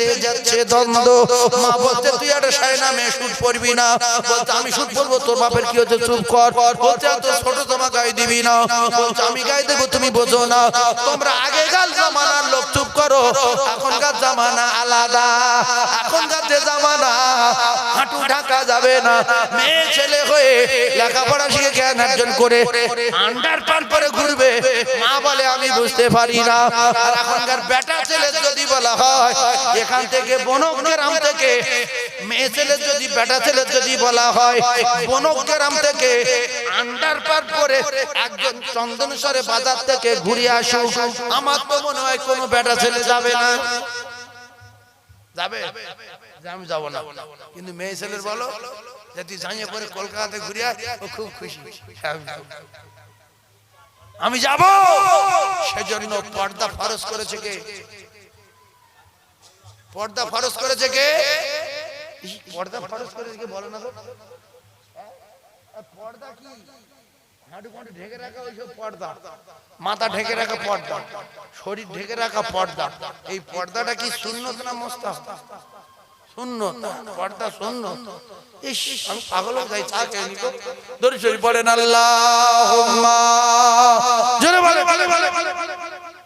পেতে যাচ্ছে দ্বন্দ্ব মা বলতে তুই একটা সাই নামে শুট পড়বি না। বলতে আমি শুট পড়ব, তোর বাপের কি হচ্ছে, চুপ কর। বলতে এত ছোট তোমা গায়ে দিবি না। বলছে, আমি গায়ে দেবো, তুমি বোঝো না। তোমরা আগেকার জামানার লোক, চুপ করো। এখনকার জামানা আলাদা। এখনকার যে জামানা, হাঁটু ঢাকা যাবে না। মেয়ে, ছেলে হয়ে লেখাপড়া শিখে জ্ঞান অর্জন করে আন্ডার পরে ঘুরবে। মা বলে, আমি বুঝতে পারি না। আর এখনকার বেটা ছেলে যদি বলা হয় এখান থেকে বনক গ্রাম থেকে মেয়ে ছেলে যদি, বেটা ছেলে যদি বলা হয়, বনক গ্রাম থেকে আন্ডার পার পরে একজন চন্দনেশ্বরে বাজার থেকে ঘুরে আসুক। আমার তো মনে হয় কোনো বেটা ছেলে যাবে না। যাবে? আমি যাব না। কিন্তু মেয়ে ছেলের বলো যদি জানিয়ে পরে কলকাতাতে ঘুরে ও খুব খুশি। আমি যাব। সেজন্য পর্দা ফরজ করেছে কে? পর্দা ফরজ করেছে কে? পর্দা ফরজ করেছে কে বলো না তো। পর্দা কি? ঢেকে রাখা ওইসব পর্দা? মাথা ঢেকে রাখা পর্দা। শরীর ঢেকে রাখা পর্দা। এই পর্দাটা কি না পর্দা ইস আমি পাগল যাই চা খেয়ে নিকো দড়ি চড়ি পড়েন আল্লাহ জোরে বলে বলে বলে।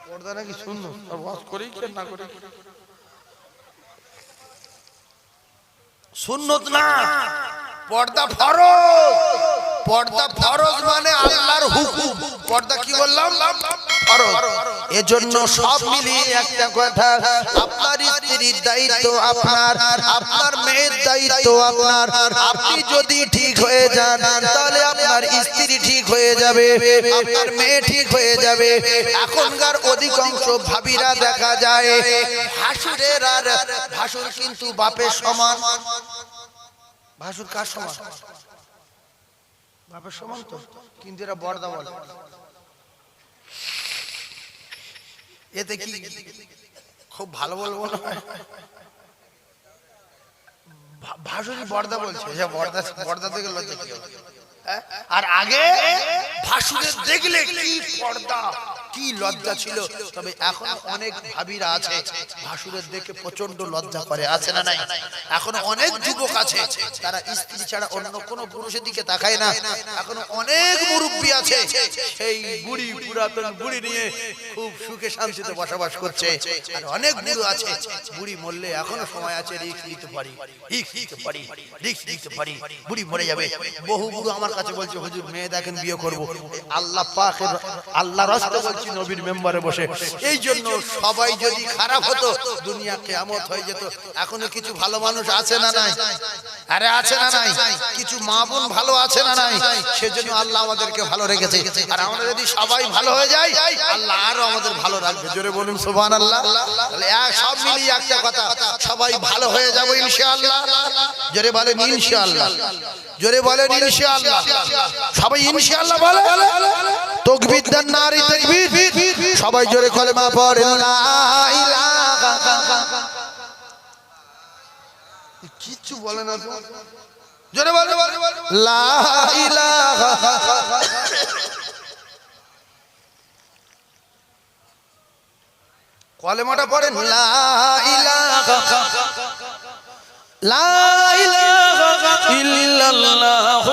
পর্দা নাকি শূন্য আর ওয়াজ করেই না করে। সুন্নত না পর্দা ফরজ। পর্দা ফরজ মানে আল্লাহর হুকুম। পর্দা কি বললাম? ফরজ। এজন্য সব মিলিয়ে একটা কথা আপনার স্ত্রীর দায়িত্ব আপনার আপনার মেয়ের দায়িত্ব আপনার। আপনি যদি ঠিক হয়ে যান তাহলে আপনার স্ত্রী ঠিক হয়ে যাবে। আপনার মেয়ে ঠিক হয়ে যাবে। এখনকার অধিকাংশ ভাবিরা দেখা যায় ভাসুরের আর ভাসুর কিন্তু বাপের সমান। ভাসুর কার সমান? বাপের সমান তো, কিন্তু এরা বর্দা বলে এতে কি? খুব ভালো বলব না? ভাসুরি বর্দা বলছে যে বর্দা বর্দা থেকে লজ্জা হ্যাঁ? আর আগে ভাসুরের দেখলে কি পর্দা? কি লজ্জা ছিল? তবে এখন অনেক ভাবিরা আছে, ভাসুরের দেখে প্রচণ্ড লজ্জা করে, আছে না নাই? এখন অনেক যুবক আছে, তারা স্ত্রী ছাড়া অন্য কোন পুরুষের দিকে তাকায় না। এখন অনেক মুরব্বী আছে, সেই বুড়ি, পুরাতন বুড়ি নিয়ে খুব সুখে শান্তিতে বসবাস করছে। আর অনেক বুড়ো আছে, বুড়ি মরলে এখনও সময় আছে, রিক্স নিতে পারি, রিক্স নিতে পারি, রিক্স নিতে পারি, বুড়ি মরে যাবে। বহু বুড়ো আমার কাছে বলছে, হুজুর, মেয়ে দেখেন বিয়ে করব। আল্লাহ পাকের আল্লাহ রাস্তা বলছি নবীর মেম্বারে বসে। এই জন্য সবাই যদি খারাপ হতো, দুনিয়া কেয়ামত হয়ে যেত। এখনও কিছু ভালো মানুষ আছে না নাই? আরে আছে না নাই? কিছু মা বোন ভালো আছে না নাই? সেজন্য আল্লাহ আমাদেরকে ভালো রেখেছে। আর আমরা যদি সবাই ভালো হয়ে যাই, আল্লাহ আরও আমাদের ভালো রাখবে। জোরে বলুন সুবহান আল্লাহ সব মিলিয়ে একটা কথা, সবাই ভালো হয়ে যাব ইনশাআল্লাহ। জোরে বলেন, ইনশাআল্লাহ। জোরে বলেন, ইনশাআল্লাহ। সবাই ইনশাআল্লাহ বলে? তকবীর নারী তাকবীর। সবাই জোরে কলেমা ইলাহা কিচ্ছু বলে না জোরে কলেমাটা পড়েন, লা ইল্লাল্লাহ।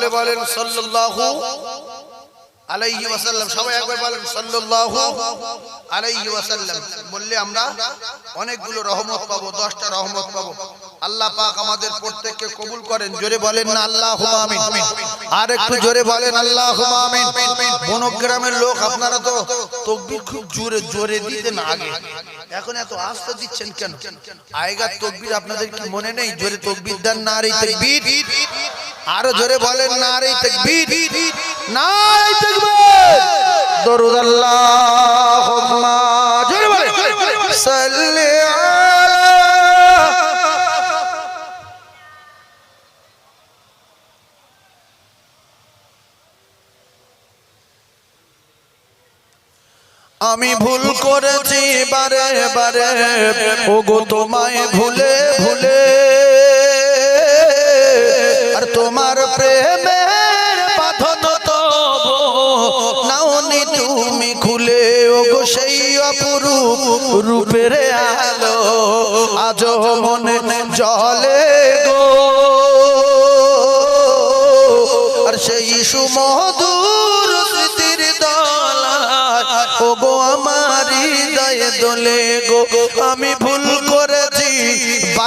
সকলে বলেন, সাল্লাল্লাহু আলাইহি ওয়াসাল্লাম। সবাই একবার বলেন, সাল্লাল্লাহু আলাইহি ওয়াসাল্লাম। বললে আমরা অনেকগুলো রহমত পাবো 10টা রহমত পাবো। আল্লাহ পাক আমাদের প্রত্যেককে কবুল করেন। জোরে বলেন না আল্লাহুম্মা আমিন। আর একটু জোরে বলেন আল্লাহুম্মা আমিন। বনগ্রামের লোক আপনারা তো তাকবীর খুব জোরে জোরে দিতেন আগে। এখন এত আস্তে দিচ্ছেন কেন? আগেকার তাকবীর আপনাদের কি মনে নেই? জোরে তাকবীর দেন না আর এই তাকবীর। আরও জোরে বলেন না আর এই তাকবীর। নারাই তাকবীর। দরুদ আল্লাহুম্মা আমি ভুল করেছি বারে বারে ওগো তোমায় ভুলে ভুলে। আর তোমার প্রেমের বাঁধন তবু। নাওনি তুমি খুলে ওগো সেই অপরূপ রূপের আলো। আজ মনে জলে গো। আর সেই সুমধুর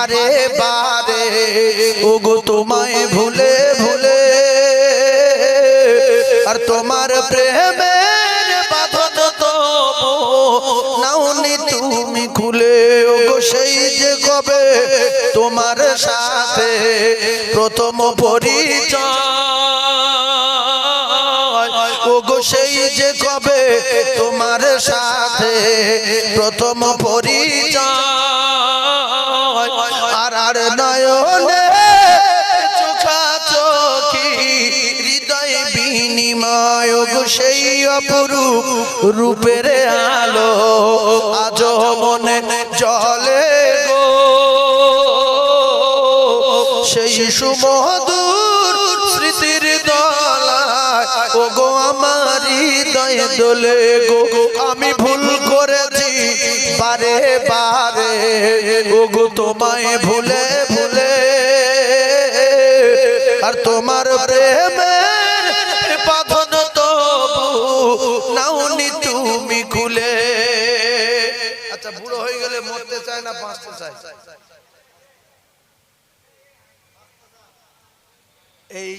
বারে বারে ও গো তোমায় ভুলে ভুলে। আর তোমার ও গো সেই যে কবে তোমার সাথে প্রথম পরিচয়। ও গো সেই যে কবে তোমার সাথে প্রথম পরিচয়। গো সেই অপরূপ রূপের আলো। আজ মনে জলে গো। সেই সুমধুর স্মৃতির দলায় ও গো আমার হৃদয়ে দোলে গো। আমি ভুল করেছি, বারে বারে। ও গো তোমায় ভুলে ভুলে। আর তোমার প্রেমের এই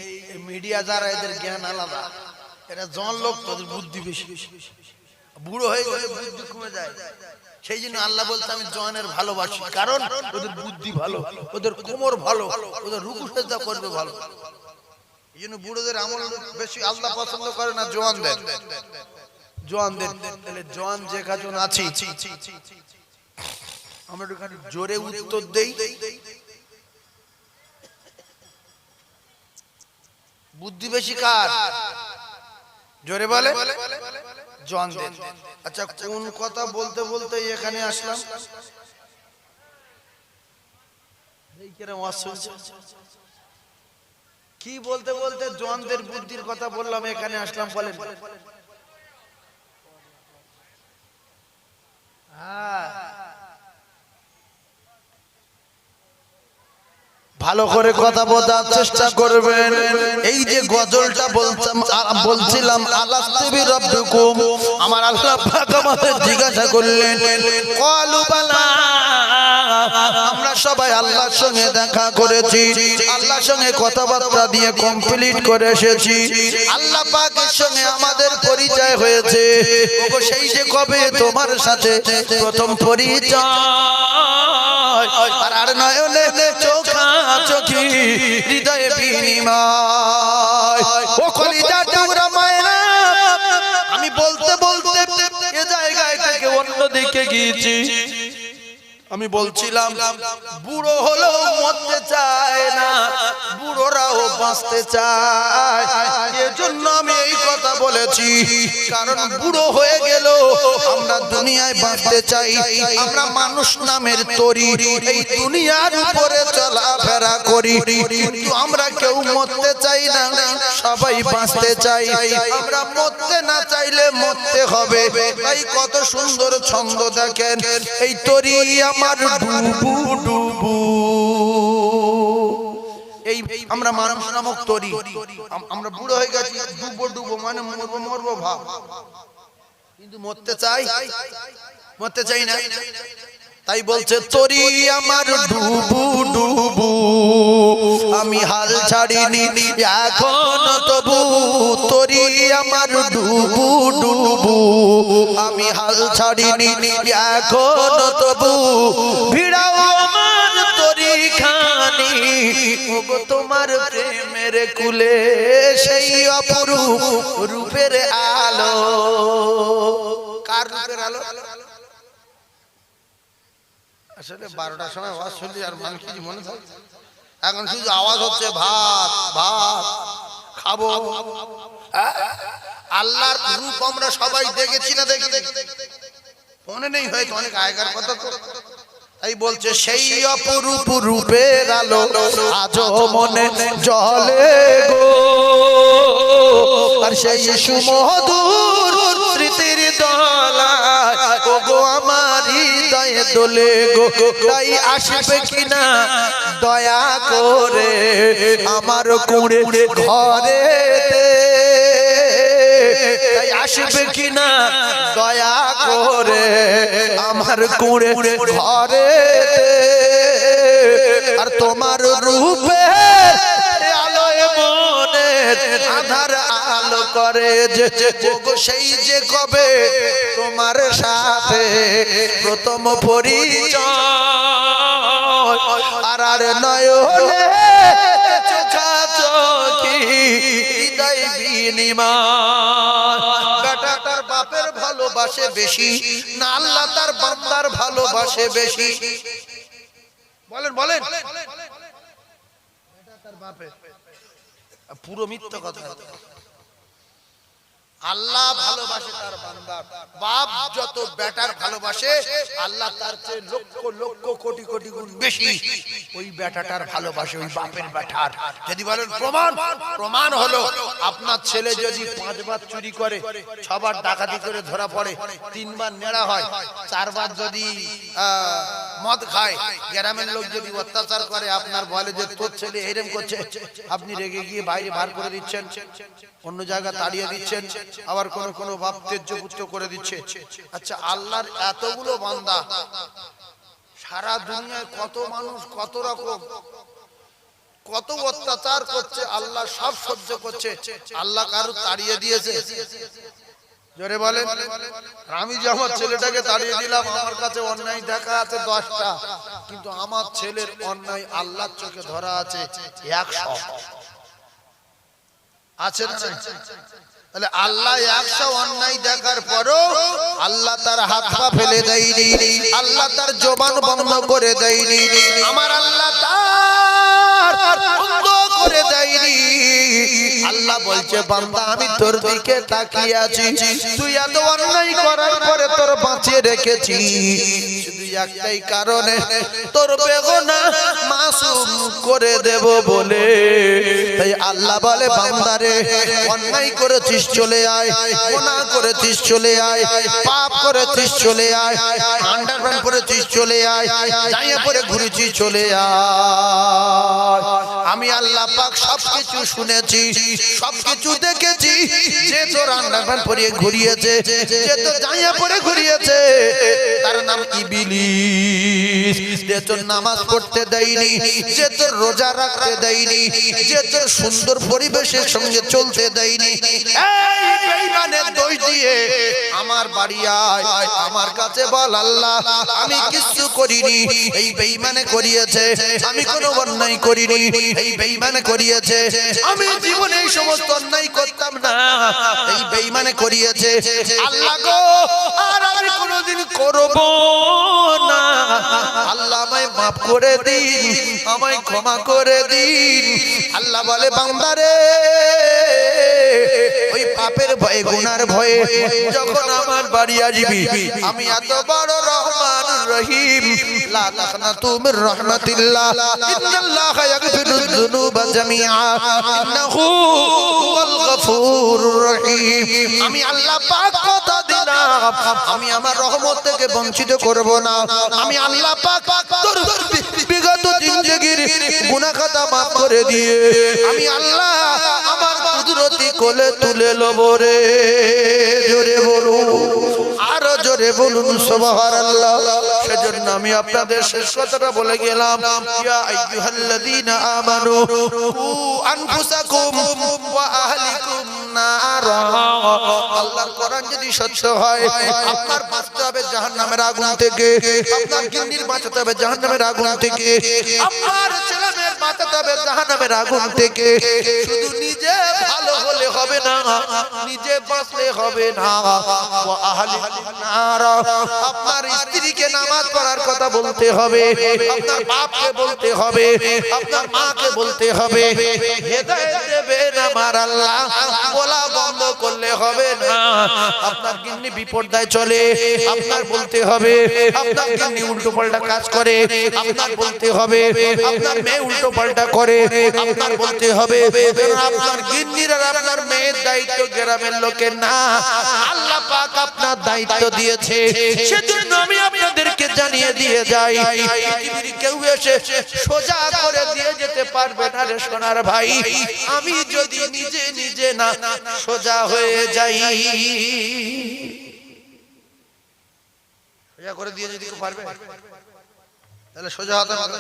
মিডিয়া যারা এদের জ্ঞান আলাদা, এরা জন লোক, তোদের বুদ্ধি বেশি। বুড়ো হয়ে গেলে বুদ্ধি কমে যায়। সেই জন্য আল্লাহ বলতে আমি জনের ভালোবাসি। কারণ ওদের বুদ্ধি ভালো, ওদের কোমর ভালো, ওদের রুকু সেজদা করবে ভালো। এই জন্য বুড়োদের আমল বেশি আল্লাহ পছন্দ করে না জোয়ান জোয়ানদের জোয়ানদের তাহলে জোয়ান যে কাজন আছি আমরা জোরে উত্তর দেই। বুদ্ধি বেশি কার? জোরে বলে। জোয়ানদের আচ্ছা কোন কথা বলতে বলতে এখানে আসলাম। কি বলতে বলতে জনদের বুদ্ধির কথা বললাম, এখানে আসলাম, বলেন। হ্যাঁ। ভালো করে কথা বোঝার চেষ্টা করবেন। এই যে গজলটা বলতাম বলছিলাম আল্লাহ দেবী রব্বুকুম। আমার আল্লাহ পাক আমাদের জিজ্ঞাসা করলেন কলু বালা আমরা সবাই আল্লাহর সঙ্গে দেখা করেছি আল্লাহর সঙ্গে কথাবার্তা দিয়ে কমপ্লিট করে এসেছি। আল্লাহ পাকের সঙ্গে আমাদের পরিচয় হয়েছে। সেই যে কবে তোমার সাথে প্রথম পরিচয় আর আর নয়নে হৃদয়ে বিনিময়। আমি বলতে বলতে এ জায়গায় থেকে অন্যদিকে গিয়েছি। আমি বলছিলাম, বুড়ো হলেও মরতে চায় না, বুড়োরাও বাঁচতে চায়। এজন্য আমি এই কথা বলেছি, কারণ বুড়ো হয়ে গেল আমরা দুনিয়ায় বাঁচতে চাই। আমরা মানুষ নামের তরি, এই দুনিয়ার উপরে চলাফেরা করি। কিন্তু আমরা কেউ মরতে চাই না, সবাই বাঁচতে চাই। আমরা মরতে না চাইলে মরতে হবে। তাই কত সুন্দর ছন্দ দেখেন, এই তরি আমার ডুবু ডুবু। এই আমরা মানুষ নামক তরি। আমরা বুড়ো হয়ে গেছি ডুবো ডুবো মানে মরবো মরবো ভাব। কিন্তু মরতে চাই? মরতে চাই না? তাই বলছে তরি আমার ডুবু ডুবু আমি হাল ছাড়িনি এখন তবু তরি আমার ডুবু ডুবু আমি হাল ছাড়িনি এখন তবু ভিড়াও আমার তরি খানি। তোমার প্রেমের কুলে সেই অপরূপ রূপের আলো। কার রূপের আলো? আসলে বারোটার সময় আওয়াজ শুনলি আর মানুষ কিছু মনে থাকে? এখন শুধু আওয়াজ হচ্ছে ভাত ভাত খাব। আল্লাহর রূপ আমরা সবাই দেখেছি না দেখি মনে নেই হয়তো অনেক আগেকার কথা তো। তাই বলছে সেই অপরূপ রূপের আলো আজও মনে জলে গো। আর সেই সুমধুর স্মৃতির দলায় ও গো আমার হৃদয়ে দোলে গো, তাই আসবে কিনা? দয়া করে আমার কুড়ে ঘরে তাই আসবে কিনা? দয়া করে আমার কুড়ে ঘরে আর তোমার রূপে আধার আলো করে যে সেই যে কবে তোমার সাথে প্রথম পরিচয়। আর আর নয়নে চোখা চোখি হৃদয় বিনিময়। বেটা তার বাপের ভালোবাসে বেশি, না আল্লাহ তার বান্দার ভালোবাসে বেশি। বলেন বলেন। তার বাপে পুরো মিথ্যা কথা আল্লাহ ভালোবাসে তার বান্দার বাপ যত বেটার ভালোবাসে আল্লাহ তার চেয়ে লক্ষ লক্ষ কোটি কোটি গুণ বেশি। ওই বেটাটার ভালোবাসে ওই বাপের বেটার যদি বলেন প্রমাণ প্রমাণ হলো আপনার ছেলে যদি পাঁচবার চুরি করে ছবার ডাকাতি করে ধরা পড়ে তিনবার নেড়া হয় চারবার যদি আহ, মদ খায়। গ্রামের লোক যদি অত্যাচার করে, আপনার বলে যে তোর ছেলে এরম করছে, আপনি রেগে গিয়ে বাইরে বার করে দিচ্ছেন, অন্য জায়গা তাড়িয়ে দিচ্ছেন, আবার কোন কোন বাপ তেজ্যপুত্র করে দিচ্ছে। আচ্ছা আল্লাহর এতগুলো বান্দা, সারা দুনিয়ায় কত মানুষ, কত রকম, কত অত্যাচার করছে, আল্লাহ সব সহ্য করছে, আল্লাহ কারও তাড়িয়ে দিয়েছে। জোরে বলেন। আমি যে আমার ছেলেটাকে তাড়িয়ে দিলাম, আমার কাছে অন্যায় দেখা আছে দশটা। কিন্তু আমার ছেলের অন্যায় আল্লাহর চোখে ধরা আছে একশো। আছে তাহলে আল্লাহ একশো অন্যায় দেখার পরও আল্লাহ তার হাত পা ফেলে দেয়নি, আল্লাহ তার জবান বন্ধ করে দেয়নি। আমার আল্লাহ তার বন্ধ করে দেয়নি। আল্লাহ বলছে, বান্দা, আমি তোর দিকে তাকিয়ে আছি। তুই এত অন্যায় করার পরে তোর বাঁচিয়ে রেখেছি। একটাই কারণে তোর বেগনা মাসুম করে দেব বলে। তাই আল্লাহ বলে বান্দারে অন্যায় করেছিস, চলে আয়। গোনা করেছিস, চলে আয়। পাপ করেছিস, চলে আয়। আন্ডারপ্যান্ট পরেছিস চলে আয়। পরে ঘুরেছিস, চলে আয়। আমি আল্লাহ পাক সবকিছু শুনেছি, সবকিছু দেখেছি। যে তোর আন্ডারপ্যান্ট পরিয়ে ঘুরিয়েছে, যে তোর জাইয়া পরে ঘুরিয়েছে, তার নাম ইবিলিস। যে নামাজ পড়তে দেয়নি, যে রোজা রাখতে দেয়নি, যে সুন্দর পরিবেশের সঙ্গে চলতে দেয়নি। আমার বাড়ি আয়, আমার কাছে বল আল্লাহ, আমি কিছু করিয়েছে, আমি কোনো অন্যায় করিনি। এই বেঈমানে করিয়েছে। আমি জীবনে এই সমস্ত অন্যায় করতাম না। এই বেঈমানে করিয়েছে। আল্লাহ গো, আর আমি কোনোদিন করব না। আল্লাহ আমায় মাফ করে দিন, আমায় ক্ষমা করে দিন। আল্লাহ বলে, বান্দারে, ওই পাপের ভয়ে, গুনার ভয়ে যখন আমার বাড়ি আসবি, আমি এত বড় রহমান রহিম। লা তাকনাতু মির রাহমাতিল্লাহ। ইন্নাল্লাহ ইয়াগফিরুয যুনুবা জামিআ ইন্নাহু হুয়াল গফুরুর রহিম আমি আল্লাহ পাক কথা দিলাম। আমি আমার রহমত থেকে বঞ্চিত করব না। আমি আল্লাহ পাক তোর বিগত জিন্দেগির গুনাহ খাতা মাফ করে দিয়ে আমি আল্লাহ আমার কুদরতি কোলে তুলে লব রে। জোরে বলুন। জোরে বলুন, সুবহানাল্লাহ। সেজন্য আমি আপনাদের শেষ কথাটা বলে গেলাম। ইয়া আইয়ুহাল্লাযীনা আমানু, কু আনফুসাকুম ওয়া আহলিকুম আল্লাহর কোরআন যদি সত্য হয়, আপনার বাঁচতে হবে জাহান্নামের আগুন থেকে। আপনার গিন্নির বাঁচাতে হবে জাহান্নামের আগুন থেকে। আপনার ছেলে বাঁচাতে হবে জাহান্নামের আগুন থেকে। শুধু নিজে ভালো হলে হবে না নিজে বাঁচলে হবে না। আপনার স্ত্রীকে নামাজ পড়ার কথা বলতে হবে আপনার বাপকে বলতে হবে আপনার মাকে বলতে হবে। হেদায়েত দেবেন আমার আল্লাহ। বলা করলে হবে না। আপনার গিন্নি বিপর্দায় চলে, আপনার বলতে হবে, আপনার গিন্নি উল্টো পাল্টা কাজ করে, আপনার বলতে হবে, আপনার মেয়ে উল্টো পাল্টা করে, আপনার বলতে হবে আপনার গিন্নির আর আপনার মেয়ের দায়িত্ব গ্রামের লোকের না। আল্লাহ পাক আপনার দায়িত্ব দিয়েছে। সেজন্য আমি জানিয়ে দিয়ে যাই। পৃথিবীর কেউ এসে সোজা করে দিয়ে যেতে পারবে না রে সোনার ভাই। আমি যদি নিজে নিজে না সোজা হয়ে যাই। সোজা করে দিয়ে যদি পারবে? তাহলে সোজা হতে হবে?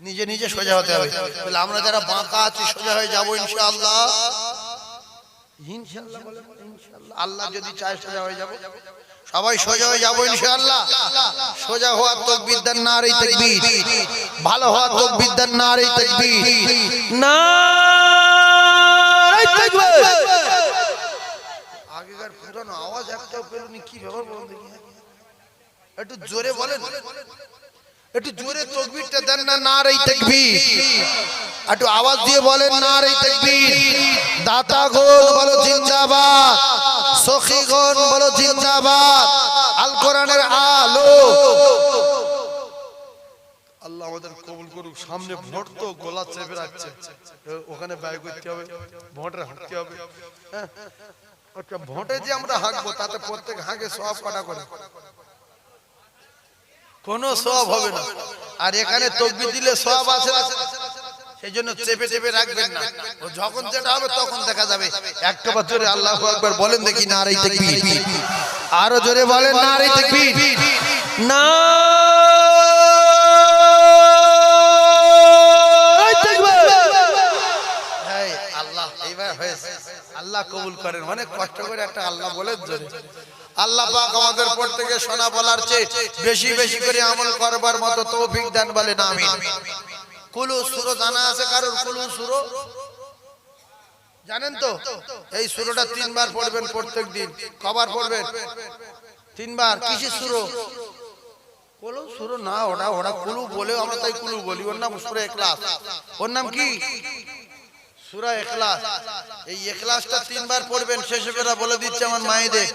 নিজে নিজে সোজা হতে হবে। তাহলে আমরা যারা বাঁকা আছি, সোজা হয়ে যাব ইনশাআল্লাহ। ইনশাআল্লাহ। আল্লাহ যদি চায় সোজা হয়ে যাব। সবাই সোজা হয়ে যাব ইনশাআল্লাহ। সোজা হওয়ার তো বিদ্যার না আর এই তাকবীর। ভালো হওয়ার তো বিদ্যার না আর এই তাকবীর। না আগেকার পুরানো আওয়াজ একটাও পেলুনি কি ব্যাপার বলুন দেখি। একটু জোরে বলেন। একটু জোরে তকবীরটা দেন না না রে তাকবীর। একটু আওয়াজ দিয়ে বলেন না রে তাকবীর। দাতা গোল বলো জিন্দাবাদ। সখীগণ বলো জিন্দাবাদ। আল কোরআনের আলো আল্লাহ আমাদের কবুল করুক। সামনে ভোট তো গোলা চেপে রাখছে। ওখানে ব্যয় করতে হবে ভোটে হাঁটতে হবে। হ্যাঁ? আচ্ছা ভোটে যে আমরা হাঁকবো তাতে প্রত্যেক হাঁকে সব কটা করে। কোনো সব হবে না। আর এখানে তকবি দিলে সব আছে না। সেই জন্য চেপে চেপে রাখবেন না। ও যখন যেটা হবে তখন দেখা যাবে। একটা বছরে আল্লাহ একবার বলেন দেখি না আরও জোরে বলেন না। এই না আল্লাহ এইবার হয়েছে। আল্লাহ কবুল করেন। অনেক কষ্ট করে একটা আল্লাহ বলেন জোরে। আল্লাহ পাক আমাদের প্রত্যেকে শোনা বলার চেয়ে বেশি বেশি করে আমল করবার মতো তৌফিক দান বলেন আমিন কুলু আছে কুলু জানেন তো? এই সুরোটা তিনবার পড়বেন প্রত্যেক দিন। কবার পড়বেন? তিনবার। কিসের সুরো? কুলু সুরো? না ওটা কুলু বলেও আমরা তাই কুলু বলি। ওর নাম সুরে ক্লাস। ওর নাম কি? সুরা এখলাস এই এখলাসটা তিনবার পড়বেন, শেষে বেলা দিচ্ছে আমার মায়েদের,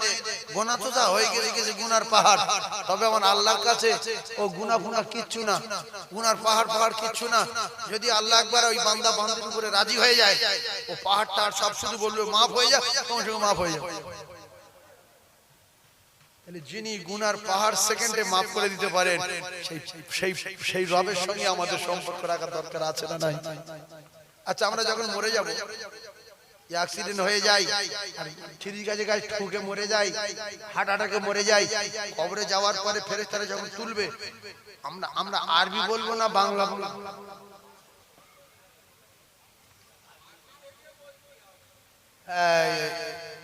গোনা তো যা হয়ে গেছে গেছে গুনার পাহাড়। তবে আমার আল্লাহর কাছে, ও গুনা ফুনা কিচ্ছু না, গুনার পাহাড় পাহাড় কিচ্ছু না। যদি আল্লাহ একবার ওই বান্দা বান্দির উপরে রাজি হয়ে যায়, ও পাহাড়টা আর সব শুধু বলবে, মাফ হয়ে যায় তোমার সঙ্গে মাফ হয়ে তাহলে যিনি গুনার পাহাড় সেকেন্ডে মাফ করে দিতে পারেন, সেই সেই সেই রবের সঙ্গে আমাদের সম্পর্ক রাখার দরকার আছে না নাই? আচ্ছা আমরা যখন মরে যাব অ্যাক্সিডেন্ট হয়ে যায়, আর ঠিক গাছ ঠুকে মরে যায় হার্ট অ্যাটাকে মরে যায়, কবরে যাওয়ার পরে ফেরেশতারা যখন তুলবে, আমরা আমরা আরবি বলব না, বাংলা বলব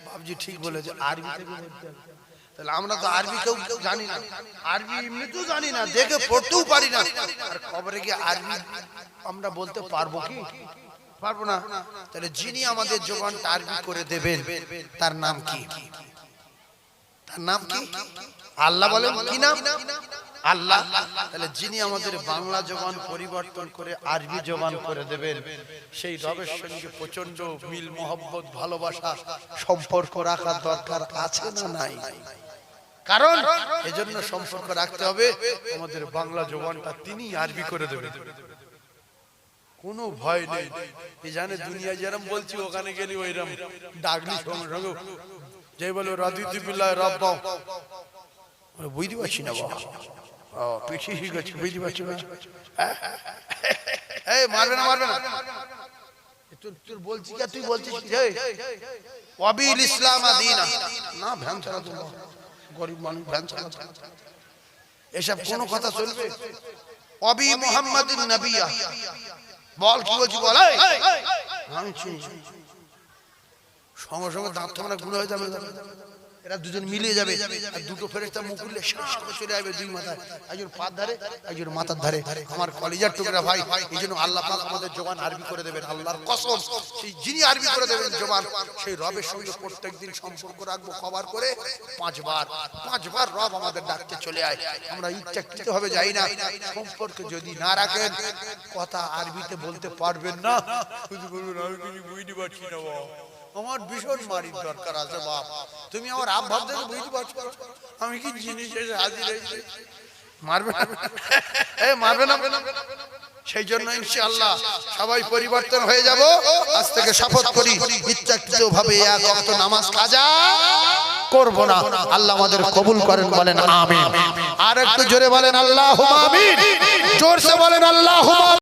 বাবজি ঠিক বলেছে, আরবি তাহলে আমরা তো আরবি কেউ জানি না। আরবি এমনিতেও জানি না, দেখে পড়তেও পারি না। আর খবরে গিয়ে আরবি আমরা বলতে পারব কি? পারব না। তাহলে যিনি আমাদের জোগানটা আরবি করে দেবেন, তার নাম কি? তার নাম কি? আল্লাহ বলেন, কি নাম? আল্লাহ। তাহলে যিনি আমাদের বাংলা জবান পরিবর্তন করে আরবি জবান করে দেবেন, সেই রবের সঙ্গে প্রচণ্ড মিল, মোহব্বত, ভালোবাসা, সম্পর্ক রাখার দরকার আছে না নাই? কারণ এজন্য সম্পর্ক রাখতে হবে, আমাদের বাংলা জবানটা তিনি আরবি করে দেবেন। কোনো ভয় নেই। জানে দুনিয়া যেরম বলছি, ওখানে গেলি ওইরকম ডাকলি সঙ্গে সঙ্গে। বলে বিল্লাহ বুঝতে পারছি না বাবা। পিছিয়ে গেছি বুঝতে পারছি না। এই, মারবে না মারবে না। তোর বলছি কি তুই বলছিস ওয়াবিল ইসলাম আদিনা। না, ভ্যান চালা তো গরিব মানুষ ভ্যান চালা এসব কোনো কথা চলবে অবি মোহাম্মদিন নবিয়া। বল কি বলছি বল আমি সঙ্গে সঙ্গে দাঁত মানে গুলো হয়ে যাবে। এরা দুজন মিলিয়ে যাবে আর দুটো ফেরেস্তা মুকুলে চলে যাবে দুই মাথায়। একজন পাত ধারে একজন মাথার ধারে। আমার কলিজার টুকরা ভাই এই জন্য আল্লাহ পাক আমাদের জবান আরবি করে দেবেন আল্লাহর কসম। সেই যিনি আরবি করে দেবেন জবান সেই রবের সঙ্গে প্রত্যেকদিন সম্পর্ক রাখব কবার করে পাঁচবার। পাঁচবার রব আমাদের ডাকতে চলে আয়। আমরা ইচ্ছাকৃত ভাবে যাই না। সম্পর্ক যদি না রাখেন কথা আরবিতে বলতে পারবেন না। শুধু বলবেন আমি কিছু বুঝতে পারছি না বাবা। আমার ভীষণ মারির দরকার আছে, বাপ। তুমি আমার আপ ভাব দেখে বুঝতে পারছ আমি কি জিনিস হাজির হয়েছে? মারবে মারবে না। সেই জন্য ইনশাআল্লাহ সবাই পরিবর্তন হয়ে যাব। আজ থেকে শপথ করি ইচ্ছাকৃত ভাবে এক ওয়াক্ত নামাজ কাজা করব না। আল্লাহ আমাদের কবুল করেন, বলেন আমিন। আর একটু জোরে বলেন আল্লাহ আমিন। জোরসে বলেন আল্লাহ